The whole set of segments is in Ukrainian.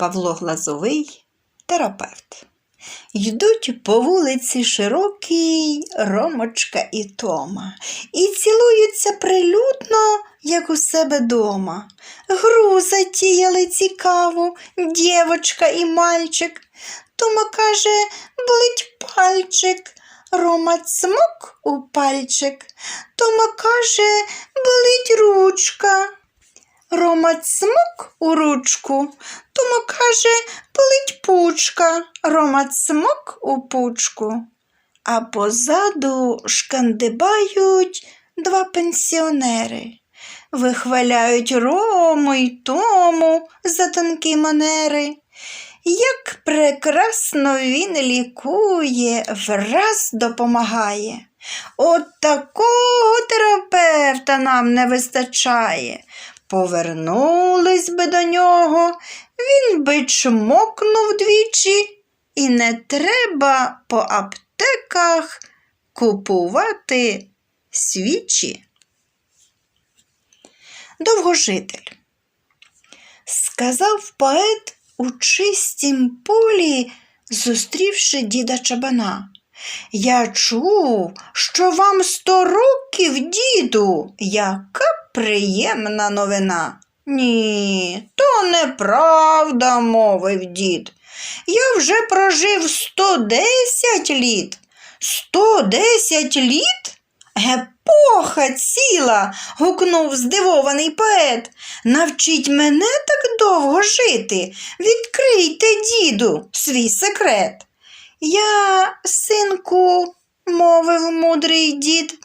Павло Глазовий, терапевт. Йдуть по вулиці широкій Ромочка і Тома і цілуються прилюдно, як у себе дома. Гру затіяли цікаву, дівочка і мальчик. Тома каже, болить пальчик. Рома цмок у пальчик. Тома каже, болить ручка. Рома цмок у ручку. Тома каже, болить пучка. Рома цмок у пучку. А позаду шкандибають два пенсіонери. Вихваляють Рому й Тому за тонкі манери. Як прекрасно він лікує, враз допомагає. От такого терапевта нам не вистачає. Повернулись би до нього, він би чмокнув двічі, і не треба по аптеках купувати свічі. Довгожитель. Сказав поет у чистім полі, зустрівши діда чабана. Я чув, що вам сто років, діду, яка приємна новина. Ні, то неправда, мовив дід. Я вже прожив сто десять літ. Сто десять літ? Епоха ціла. гукнув здивований поет. Навчіть мене так довго жити. Відкрийте, діду, свій секрет. Я, синку, мовив мудрий дід,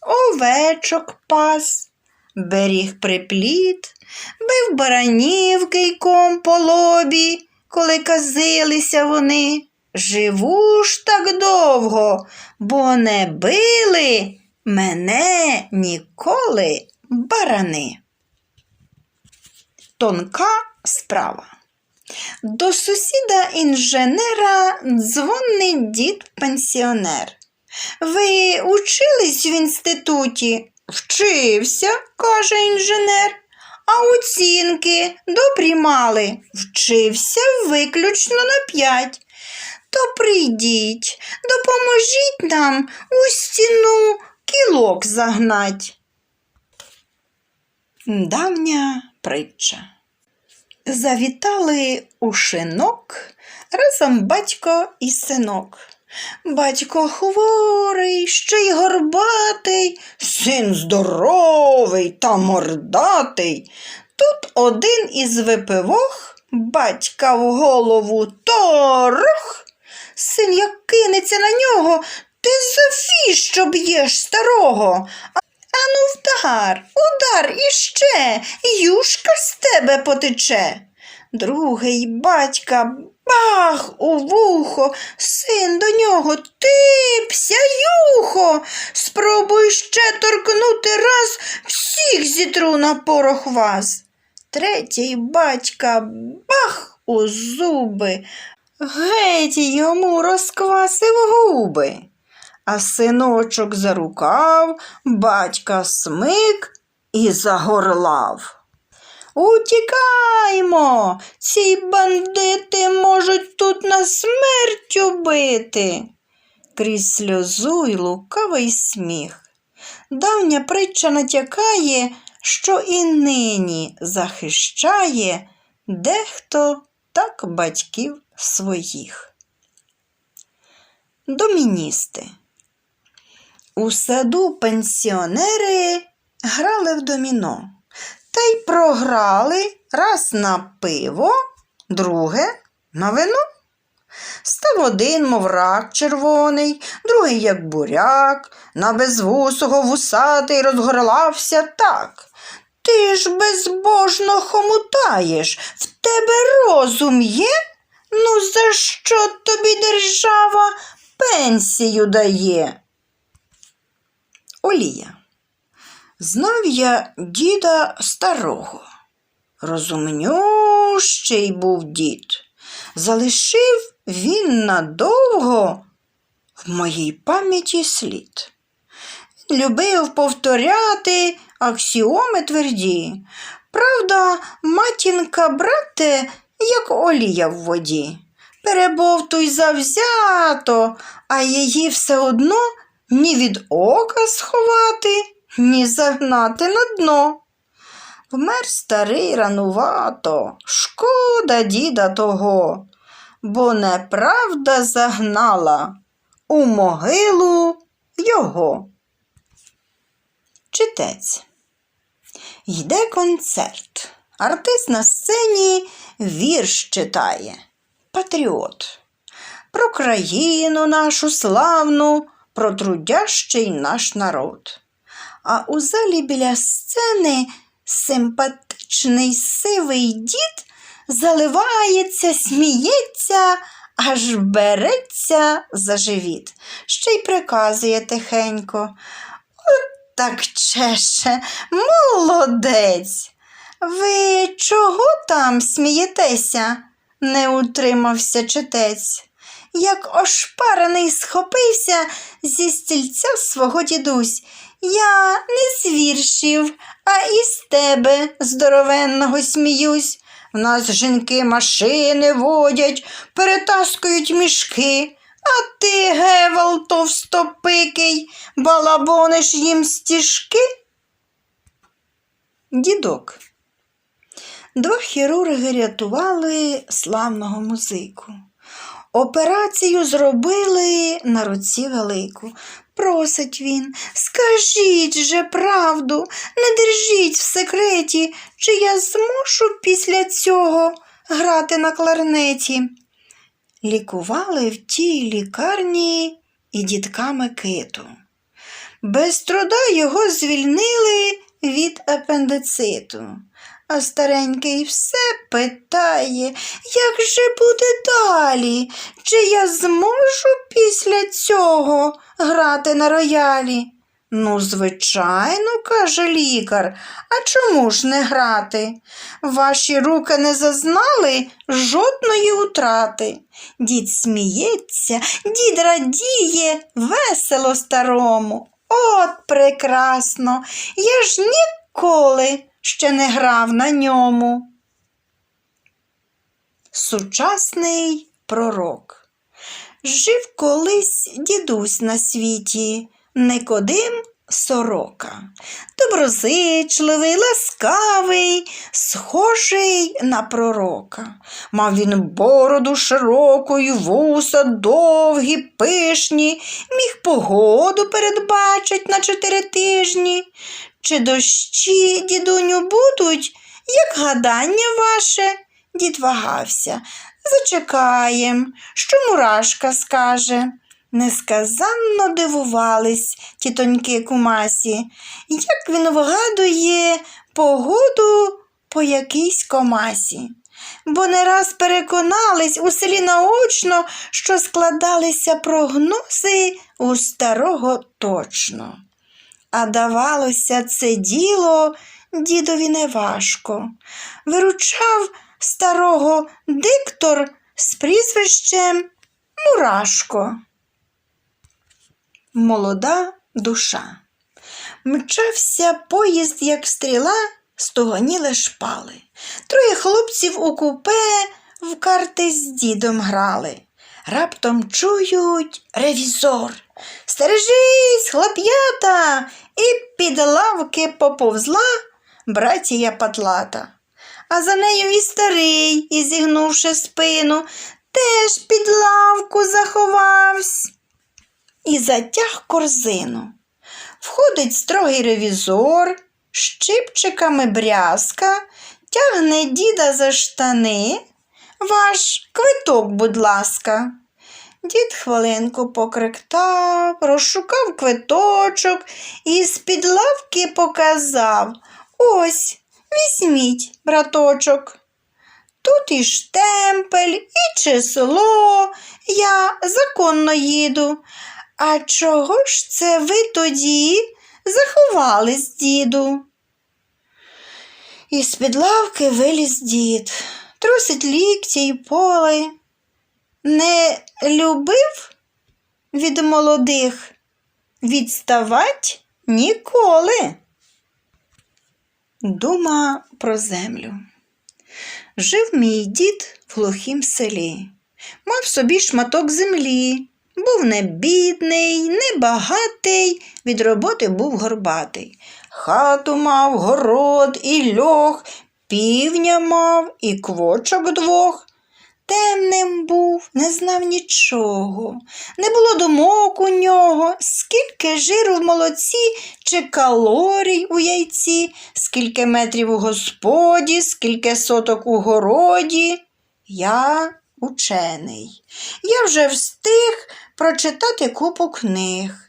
овечок пас, беріг припліт, бив баранів кийком по лобі, коли казилися вони. Живу ж так довго, бо не били мене ніколи барани. Тонка справа. До сусіда інженера дзвонить дід пенсіонер. Ви учились в інституті? Вчився, каже інженер. А оцінки добрі мали. Вчився виключно на п'ять. То прийдіть, допоможіть нам у стіну кілок загнать. Давня притча. Завітали у шинок разом батько і синок. Батько хворий, ще й горбатий, син здоровий та мордатий. Тут один із випивох батька в голову торох. Син як кинеться на нього, ти завіщо б'єш старого? Ану вдар, удар іще, юшка з тебе потече. Другий батька бах у вухо, син до нього типся, юхо. Спробуй ще торкнути раз, всіх зітру на порох вас. Третій батька бах у зуби, геть йому розквасив губи. А синочок за рукав, батька смик і загорлав. Утікаймо, ці бандити можуть тут на смерть убити. Крізь сльозу й лукавий сміх. Давня притча натякає, що і нині захищає дехто так батьків своїх. Доміністи. У саду пенсіонери грали в доміно та й програли раз на пиво, друге на вино. Став один, мов рак червоний, другий, як буряк, на безвусого вусатий розгорлався так. Ти ж безбожно хомутаєш, в тебе розум є? Ну, за що тобі держава пенсію дає? Олія. Знав я діда старого. Розумнющий був дід. Залишив він надовго в моїй пам'яті слід. Любив повторяти аксіоми тверді. Правда, матінка, брате, як олія в воді. Перебовтуй завзято, а її все одно ні від ока сховати, ні загнати на дно. Вмер старий ранувато, шкода діда того, бо неправда загнала у могилу його. Читець. Йде концерт. Артист на сцені вірш читає. Патріот. Про країну нашу славну, про трудящий наш народ. А у залі біля сцени симпатичний сивий дід заливається, сміється, аж береться за живіт, ще й приказує тихенько. От так чеше, молодець. Ви чого там смієтеся? не утримався читець. Як ошпарений схопився зі стільця свого дідусь. Я не з віршів, а із тебе здоровенного сміюсь. В нас жінки машини водять, перетаскують мішки, а ти, гевал товстопикий, балабониш їм стіжки. Дідок. Два хірурги рятували славного музику. Операцію зробили на руці велику. Просить він, скажіть же правду, не держіть в секреті, чи я зможу після цього грати на кларнеті. Лікували в тій лікарні і дідка Микиту. Без труда його звільнили від апендициту. А старенький все питає, як же буде далі? Чи я зможу після цього грати на роялі? Ну, звичайно, каже лікар, а чому ж не грати? Ваші руки не зазнали жодної утрати. Дід сміється, дід радіє, весело старому. От прекрасно, я ж ніколи ще не грав на ньому. Сучасний пророк. Жив колись дідусь на світі, Никодим сорока. Доброзичливий, ласкавий, схожий на пророка. Мав він бороду широку й вуса довгі, пишні, міг погоду передбачить на чотири тижні. Чи дощі, дідуню, будуть, як гадання ваше? Дід вагався. Зачекаєм, що мурашка скаже. Несказанно дивувались тітоньки кумасі, як він вгадує погоду по якійсь комасі. Бо не раз переконались у селі наочно, що складалися прогнози у старого точно. А давалося це діло дідові неважко. Виручав старого диктор з прізвищем Мурашко. Молода душа. Мчався поїзд, як стріла, стогоніли шпали. Троє хлопців у купе в карти з дідом грали. Раптом чують ревізор. Стережись, хлоп'ята, і під лавки поповзла братія патлата. А за нею і старий, і зігнувши спину, теж під лавку заховався і затяг корзину. Входить строгий ревізор, щипчиками брязка, тягне діда за штани. Ваш квиток, будь ласка. Дід хвилинку покриктав, розшукав квиточок і з-під лавки показав. Ось, візьміть, браточок. Тут і штемпель, і число. Я законно їду. А чого ж це ви тоді заховались, діду? Із під лавки виліз дід, трусить лікті й поли. Не любив від молодих відставать ніколи. Дума про землю. Жив мій дід в глухім селі, мав собі шматок землі, був не бідний, не багатий, від роботи був горбатий. Хату мав, город і льох, півня мав і квочок двох. Темним був, не знав нічого, не було думок у нього, скільки жиру в молоці чи калорій у яйці, скільки метрів у господі, скільки соток у городі. Я учений. Я вже встиг прочитати купу книг.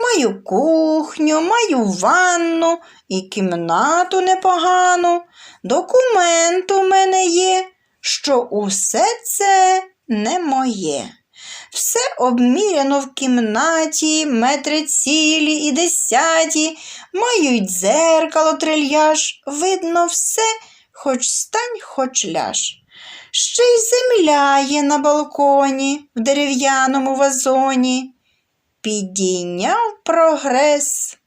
Маю кухню, маю ванну і кімнату непогану. Документ у мене є, що усе це не моє. Все обміряно в кімнаті, метри цілі і десяті, мають дзеркало трильяж, видно все, хоч стань, хоч ляж. Ще й земля є на балконі в дерев'яному вазоні. Підійняв прогрес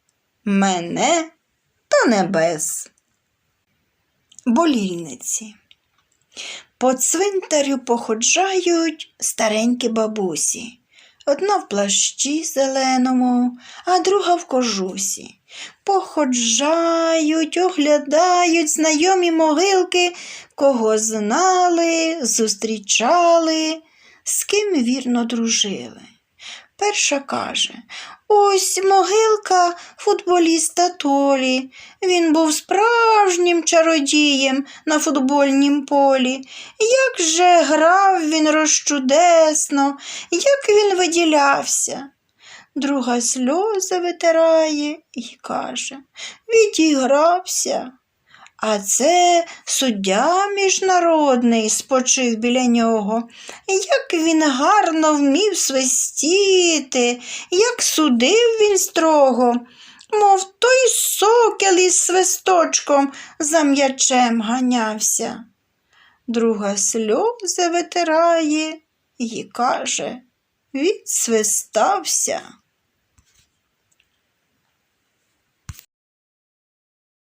мене до небес. Болільниці. По цвинтарю походжають старенькі бабусі. Одна в плащі зеленому, а друга в кожусі. Походжають, оглядають знайомі могилки, кого знали, зустрічали, з ким вірно дружили. Перша каже Ось могилка футболіста Толі. Він був справжнім чародієм на футбольнім полі. Як же грав він розчудесно, як він виділявся. Друга сльози витирає і каже Відігрався. А це суддя міжнародний спочив біля нього. Як він гарно вмів свистіти, як судив він строго, мов той сокіл із свисточком за м'ячем ганявся. Друга сльози витирає і каже, відсвистався.